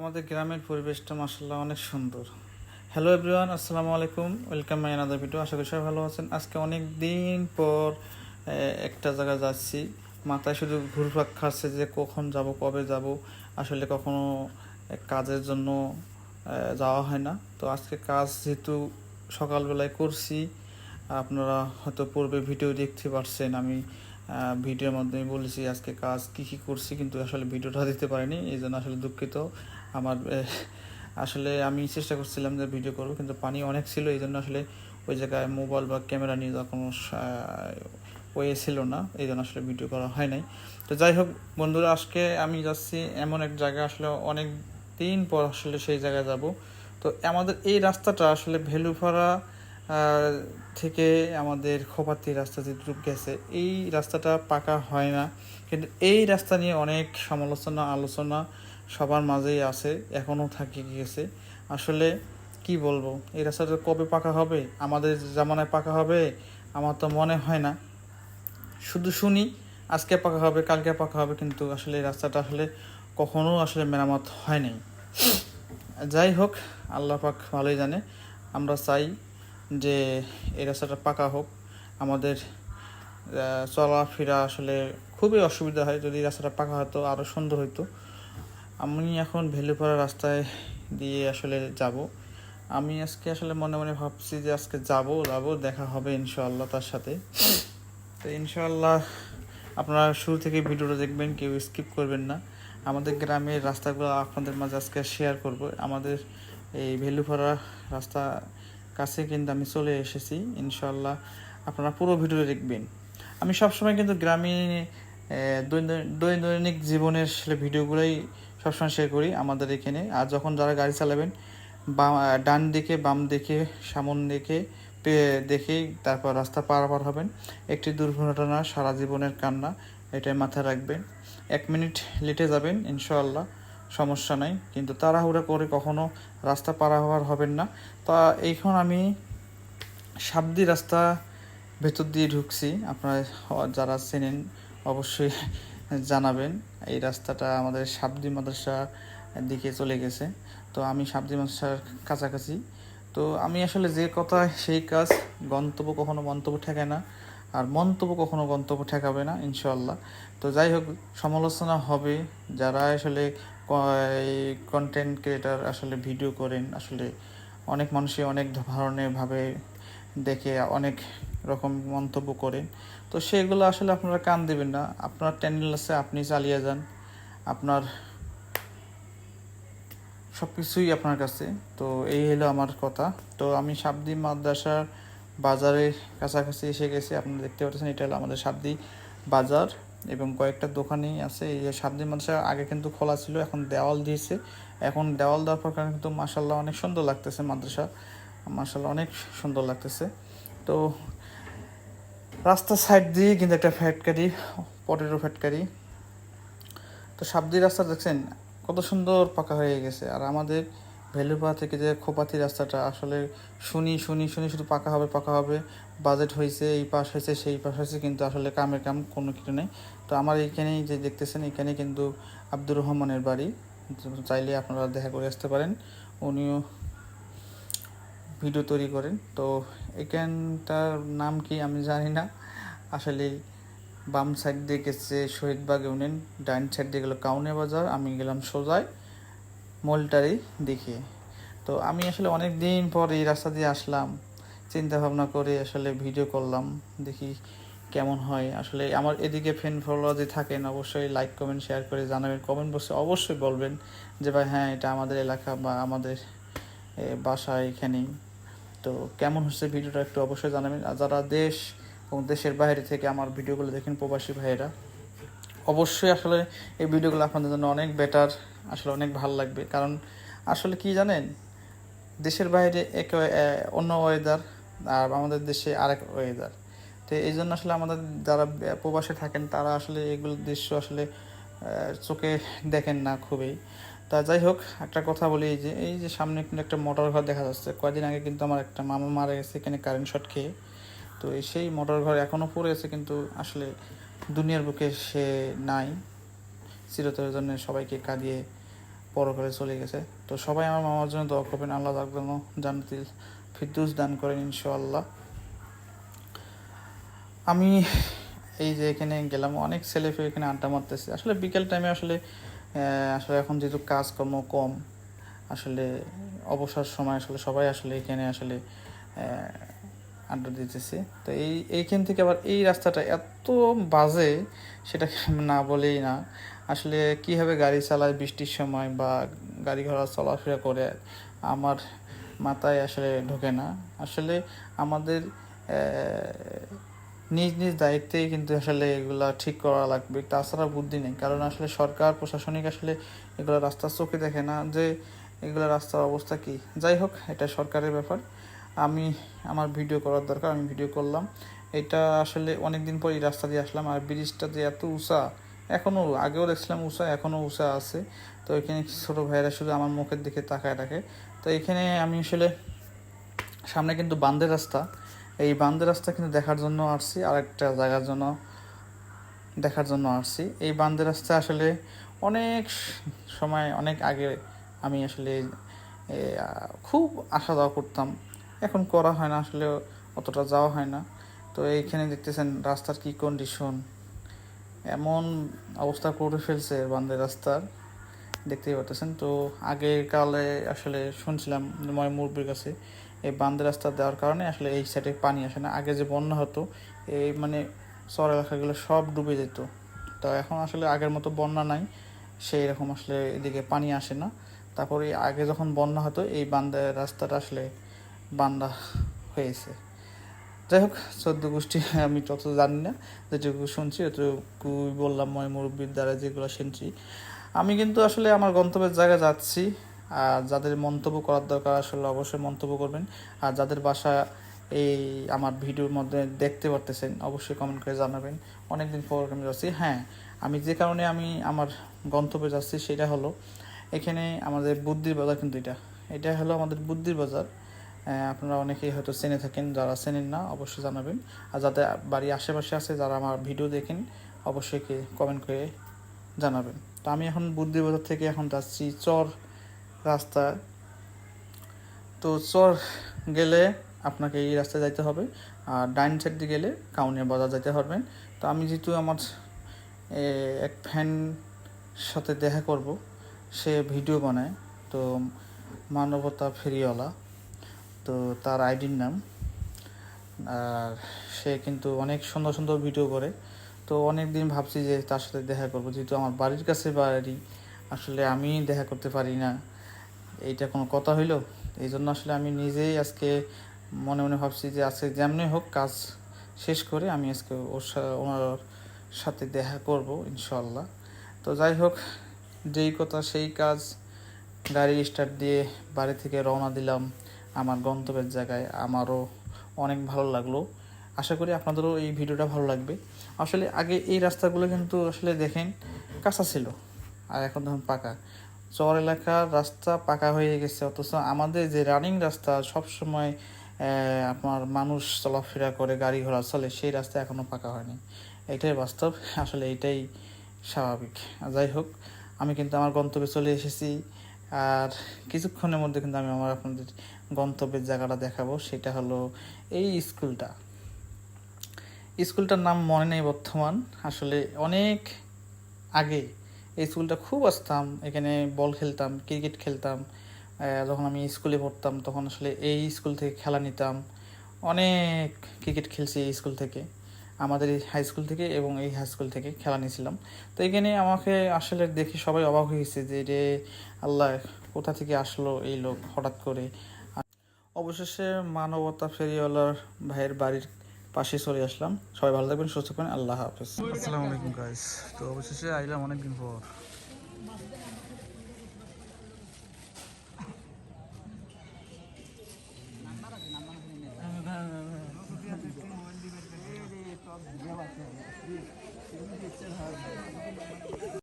আমাদের গ্রামের পরিবেশটা মাসাল্লাহ অনেক সুন্দর। হ্যালো এভরিওয়ান আসসালামু আলাইকুম ওয়েলকাম মাই আনাদার ভিডিও আশা করি সবাই ভালো আছেন। আজকে অনেক দিন পর একটা জায়গায় যাচ্ছি। মাথায় শুধু ঘুরপাক খাচ্ছে যে কখন যাব, কবে যাব। আসলে কখনো কাজের জন্য যাওয়া হয় না। তো আজকে কাজ যেহেতু সকালবেলায় করছি, আপনারা হয়তো পূর্বে ভিডিও দেখতে পারছেন। আমি ভিডিওর মাধ্যমে বলেছি আজকে কাজ কি কি করছি, কিন্তু আসলে ভিডিওটা দিতে পারিনি, এই জন্য আসলে দুঃখিত। আমার আসলে আমি চেষ্টা করছিলাম যে ভিডিও করব, কিন্তু পানি অনেক ছিল, এই জন্য আসলে ওই জায়গায় মোবাইল বা ক্যামেরা নিয়ে যাওয়ার কোনো ওয়ে ছিল না, এই জন্য আসলে ভিডিও করা হয় নাই। তো যাই হোক, বন্ধুরা, আজকে আমি যাচ্ছি এমন এক জায়গায়, আসলে অনেক দিন পর আসলে সেই জায়গায় যাব। তো আমাদের এই রাস্তাটা আসলে ভেলুফাড়া থেকে আমাদের খোপাতি রাস্তা যেটুকু গেছে, এই রাস্তাটা পাকা হয় না। কিন্তু এই রাস্তা নিয়ে অনেক সমালোচনা, আলোচনা সবার মাঝেই আছে, এখনও থাকে গিয়েছে। আসলে কি বলব, এই রাস্তাটা কবে পাকা হবে? আমাদের জামানায় পাকা হবে? আমার তো মনে হয় না। শুধু শুনি, আজকে পাকা হবে, কালকে পাকা হবে, কিন্তু আসলে এই রাস্তাটা আসলে কখনো আসলে মেরামত হয় নাই। যাই হোক, আল্লাহ পাক ভালোই জানে। আমরা চাই যে এই রাস্তাটা পাকা হোক। আমাদের চলাফেরা আসলে খুবই অসুবিধা হয়। যদি রাস্তাটা পাকা হতো আরও সুন্দর হতো আমি এখন ভেলুপাড়া রাস্তায় দিয়ে আসলে যাব। আমি আজকে আসলে মনে মনে ভাবছি যে আজকে যাব যাব দেখা হবে ইনশাআল্লাহ তার সাথে। তো ইনশাআল্লাহ আপনারা শুরু থেকে ভিডিওটা দেখবেন কেউ স্কিপ করবেন না। আমাদের গ্রামের রাস্তাগুলো আপনাদের মাঝে আজকে শেয়ার করব। আমাদের এই ভেলুপাড়া রাস্তা কাছে কিন্তু আমি চলে এসেছি। ইনশাআল্লাহ আপনারা পুরো ভিডিও দেখবেন। আমি সবসময় কিন্তু গ্রামে আহ, দৈন- দৈনন্দিন জীবনের ভিডিওগুলোই সবসময় শেয়ার করি আমাদের এখানে। আর যখন যারা গাড়ি চালাবেন, বাম ডান দিকে, বাম দিকে, সামন দিকে দেখেই তারপর রাস্তা পারাপার হবেন। একটি দুর্ঘটনা, সারা জীবনের কান্না, এটাই মাথায় রাখবেন। এক মিনিট লেটে যাবেন, ইনশাআল্লাহ, সমস্যা নাই। কিন্তু তাড়াহুড়া করে কখনো রাস্তা পারাপার হবেন না। তা এইখন আমি সাবদি রাস্তা ভেতর দিয়ে ঢুকছি। আপনারা যারা চেনেন, অবশ্যই জানাবেন, এই রাস্তাটা আমাদের সাবদি মাদ্রাসা দিকে চলে গেছে। তো আমি সাবদি মাদ্রাসার কাছাকাছি। তো আমি আসলে যে কথা, সেই কাজ গন্তব্য কখনো মন্তব্য ঠেকায় না, আর মন্তব্য কখনো গন্তব্য ঠেকাবে না ইনশাল্লাহ তো যাই হোক, সমালোচনা হবে। যারা আসলে কন্টেন্ট ক্রিয়েটার আসলে ভিডিও করেন, আসলে অনেক মানুষই অনেক ধরনের ভাবে দেখে, অনেক রকম মন্তব্য করেন। তো সেগুলো আসলে আপনারা কান দেবেন না। আপনার চ্যানেল আছে, আপনি চালিয়ে যান। আপনার সব কিছুই আপনার কাছে। তো এই হলো আমার কথা। তো আমি সাবদি মাদ্রাসার বাজারের কাছাকাছি এসে গেছি। আপনারা দেখতে পাচ্ছেন, এটা হলো আমাদের সাবদি বাজার এবং কয়েকটা দোকানেই আছে। এই যে সাবদি মাদ্রাসা আগে কিন্তু খোলা ছিল, এখন দেওয়াল দিয়েছে। এখন দেওয়াল দেওয়ার পর কারণে কিন্তু মাসাল্লাহ অনেক সুন্দর লাগতেছে মাদ্রাসা। মাসাল্লাহ অনেক সুন্দর লাগতেছে। তো রাস্তার সাইড দিয়ে কিন্তু একটা ফ্যাটকারি পটেটো ফ্যাটকারি তো সাবদি রাস্তা দেখছেন, কত সুন্দর পাকা হয়ে গেছে। আর আমাদের ভেলুপা থেকে যে খোপাতি রাস্তাটা, আসলে শুনি শুনি শুনি শুধু পাকা হবে পাকা হবে। বাজেট হয়েছে, এই পাশ হয়েছে, সেই পাশ হয়েছে, কিন্তু আসলে কামের কাম কোনো কিছু নেই। তো আমার এইখানেই যে দেখতেছেন এখানে কিন্তু আব্দুর রহমানের বাড়ি। চাইলে আপনারা দেখা করে আসতে পারেন। উনিও ভিডিও তৈরি করেন। তো এখানটার নাম কি আমি জানি না। আসলে বাম সাইড দিয়ে গেছে শহীদবাগ ইউনিয়ন ডাইন সাইড দিয়ে গেলো কাউনে বাজার, আমি গেলাম সোজাই মোলটারি দেখে তো আমি আসলে অনেক দিন পর এই রাস্তা দিয়ে আসলাম চিন্তা ভাবনা করে আসলে ভিডিও করলাম, দেখি কেমন হয়। আসলে আমার এদিকে ফ্রেন্ড ফলোয়ার যে থাকেন, অবশ্যই লাইক কমেন্ট শেয়ার করে জানাবেন। কমেন্ট বক্সে অবশ্যই বলবেন যে, ভাই হ্যাঁ এটা আমাদের এলাকা বা আমাদের বাসা এখানেই। তো কেমন হচ্ছে ভিডিওটা একটু অবশ্যই জানাবেন। আর যারা দেশ এবং দেশের বাইরে থেকে আমার ভিডিওগুলো দেখেন প্রবাসী ভাইয়েরা, অবশ্যই আসলে এই ভিডিওগুলো আপনাদের জন্য অনেক বেটার আসলে অনেক ভালো লাগবে। কারণ আসলে কি জানেন, দেশের বাইরে এক অন্য ওয়েদার আর আমাদের দেশে আরেক ওয়েদার তো এই জন্য আসলে আমাদের যারা প্রবাসে থাকেন, তারা আসলে এগুলো দৃশ্য আসলে চোখে দেখেন না খুবই। তা যাই হোক, একটা কথা বলি যে, এই যে সামনে কিন্তু একটা মোটর ঘর দেখা যাচ্ছে। কয়দিন আগে কিন্তু আমার একটা মামা মারা গেছে এখানে কারেন্ট শট খেয়ে। তো সেই মোটর ঘর এখনও পড়ে আছে কিন্তু আসলে দুনিয়ার বুকে সে নাই। চিরতরের জন্য সবাইকে কাঁদিয়ে পরকালে চলে গেছে। তো সবাই আমার মামার জন্য দোয়া করবেন, আল্লাহ তার জান্নাতিল ফিরদৌস দান করেন ইনশাআল্লাহ। আমি এই যে এখানে গেলাম, অনেক ছেলে এখানে আড্ডা মারতেছে। আসলে বিকেল টাইমে আসলে আসলে এখন যেহেতু কাজকর্ম কম, আসলে অবসর সময় আসলে সবাই আসলে এখানে আসলে আড্ডা দিতেছে। তো এই, এইখান থেকে আবার এই রাস্তাটা এত বাজে সেটা না বলেই না। আসলে কীভাবে গাড়ি চালায় বৃষ্টির সময় বা গাড়ি ঘোড়া চলাফেরা করে, আমার মাথায় আসলে ঢোকে না। আসলে আমাদের নিজ নিজ দায়িত্বেই কিন্তু আসলে এগুলা ঠিক করা লাগবে। তাছাড়া বুদ্ধি নেই। কারণ আসলে সরকার, প্রশাসনিক আসলে এগুলো রাস্তার চোখে দেখে না যে এগুলো রাস্তার অবস্থা কি। যাই হোক, এটা সরকারের ব্যাপার। আমি, আমার ভিডিও করার দরকার, আমি ভিডিও করলাম। এটা আসলে অনেক দিন পর এই রাস্তা দিয়ে আসলাম আর ব্রিজটা যে এত উঁচা এখনও আগেও দেখছিলাম উঁচা এখনও উঁচা আছে। তো এখানে ছোটো ভাইয়েরা শুধু আমার মুখের দিকে তাকায় রাখে তো এখানে আমি আসলে সামনে কিন্তু বান্দের রাস্তা। এই বান্দে রাস্তা কিন্তু দেখার জন্য আসছি আর একটা জায়গার জন্য দেখার জন্য আসছি। এই বান্দে রাস্তা আসলে অনেক সময় অনেক আগে আমি আসলে খুব আসা যাওয়া করতাম। এখন করা হয় না, আসলে অতটা যাওয়া হয় না। তো এইখানে দেখতেছেন রাস্তার কি কন্ডিশন এমন অবস্থা করে ফেলছে বান্দের রাস্তার, দেখতেই পাচ্ছেন তো আগের কালে আসলে শুনছিলাম ময় মুরব্বীর কাছে এই বান্দের রাস্তা দেওয়ার কারণে আসলে এই সাইডে পানি আসে না। আগে যে বন্যা হতো, এই মানে চর এলাকাগুলো সব ডুবে যেত। তো এখন আসলে আগের মতো বন্যা নাই, সেই রকম আসলে এদিকে পানি আসে না। তারপরে আগে যখন বন্যা হতো, এই বান্দার রাস্তাটা আসলে বান্দা হয়েছে। যাই হোক, চোদ্দ গোষ্ঠী, আমি তত জানি না, যেটুকু শুনছি এটুকু বললাম মই মুরব্বীর দ্বারা যেগুলো শুনছি। আমি কিন্তু আসলে আমার গন্তব্যের জায়গায় যাচ্ছি। আর যাদের মন্তব্য করার দরকার আসলে অবশ্যই মন্তব্য করবেন। আর যাদের বাসা এই আমার ভিডিওর মধ্যে দেখতে পারতেছেন, অবশ্যই কমেন্ট করে জানাবেন। অনেকদিন পর আমি যাচ্ছি। হ্যাঁ আমি যে কারণে আমি আমার গন্তব্যে যাচ্ছি সেটা হলো, এখানে আমাদের বুদ্ধির বাজার কিন্তু এটা। এটা হলো আমাদের বুদ্ধির বাজার। আপনারা অনেকেই হয়তো চেনে থাকেন, যারা চেনেন না, অবশ্যই জানাবেন। আর যাদের বাড়ির আশেপাশে আছে, যারা আমার ভিডিও দেখেন, অবশ্যই কমেন্ট করে জানাবেন। তো আমি এখন বুদ্ধির বাজার থেকে এখন যাচ্ছি চর রাস্তা। তো চর গেলে আপনাকে এই রাস্তায় যাইতে হবে। আর ডাইন সাইড দিয়ে গেলে কাউনিয়া বাজার যাইতে পারবেন। তো আমি যেহেতু আমার এক ফ্যান সাথে দেখা করব, সে ভিডিও বানায়। তো মানবতা ফেরিওয়ালা, তো তার আইডির নাম। আর সে কিন্তু অনেক সুন্দর সুন্দর ভিডিও করে। তো অনেক দিন ভাবছি যে তার সাথে দেখা করব। যেহেতু আমার বাড়ির কাছে বাড়ি, আসলে আমি দেখা করতে পারি না। এইটা কোনো কথা হইল? এই জন্য আসলে আমি নিজেই আজকে মনে মনে ভাবছি যে আজকে যেমনি হোক কাজ শেষ করে আমি আজকে ওর ওনার সাথে দেখা করব ইনশাল্লাহ তো যাই হোক, যেই কথা সেই কাজ গাড়ি স্টার্ট দিয়ে বাড়ি থেকে রওনা দিলাম আমার গন্তব্যের জায়গায়। আমারও অনেক ভালো লাগল। আশা করি আপনাদেরও এই ভিডিওটা ভালো লাগবে। আসলে আগে এই রাস্তাগুলো কিন্তু আসলে দেখেন কাঁচা ছিল, আর এখন ধরুন পাকা। চর এলাকার রাস্তা পাকা হয়ে গেছে। অথচ আমাদের যে রানিং রাস্তা সব সময় আপনার মানুষ চলাফেরা করে, গাড়ি ঘোড়া চলে, সেই রাস্তা এখনও পাকা হয়নি। এটাই বাস্তব, আসলে এটাই স্বাভাবিক। যাই হোক, আমি কিন্তু আমার গন্তব্যে চলে এসেছি। আর কিছুক্ষণের মধ্যে কিন্তু আমি আমার আপনাদের গন্তব্যের জায়গাটা দেখাবো, সেটা হলো এই স্কুলটা। স্কুলটার নাম মনে নেই বর্তমান, আসলে অনেক আগে এই স্কুলটা খুব আসতাম। এখানে বল খেলতাম, ক্রিকেট খেলতাম যখন আমি স্কুলে পড়তাম তখন আসলে এই স্কুল থেকে খেলা নিতাম। অনেক ক্রিকেট খেলছি এই স্কুল থেকে, আমাদের এই হাই স্কুল থেকে এবং এই হাই স্কুল থেকে খেলা নিয়েছিলাম। তো এখানে আমাকে আসলে দেখে সবাই অবাক হয়েছে যে, রে আল্লাহ, কোথা থেকে আসলো এই লোক হঠাৎ করে? অবশেষে মানবতা ফেরিওয়ালার ভাইয়ের বাড়ির পাশে চলে আসলাম। সবাই ভালো থাকবেন, সুস্থ থাকবেন। আল্লাহ হাফেজ। আসসালামু আলাইকুম গাইস তো অবশেষে আইলাম অনেকদিন পর।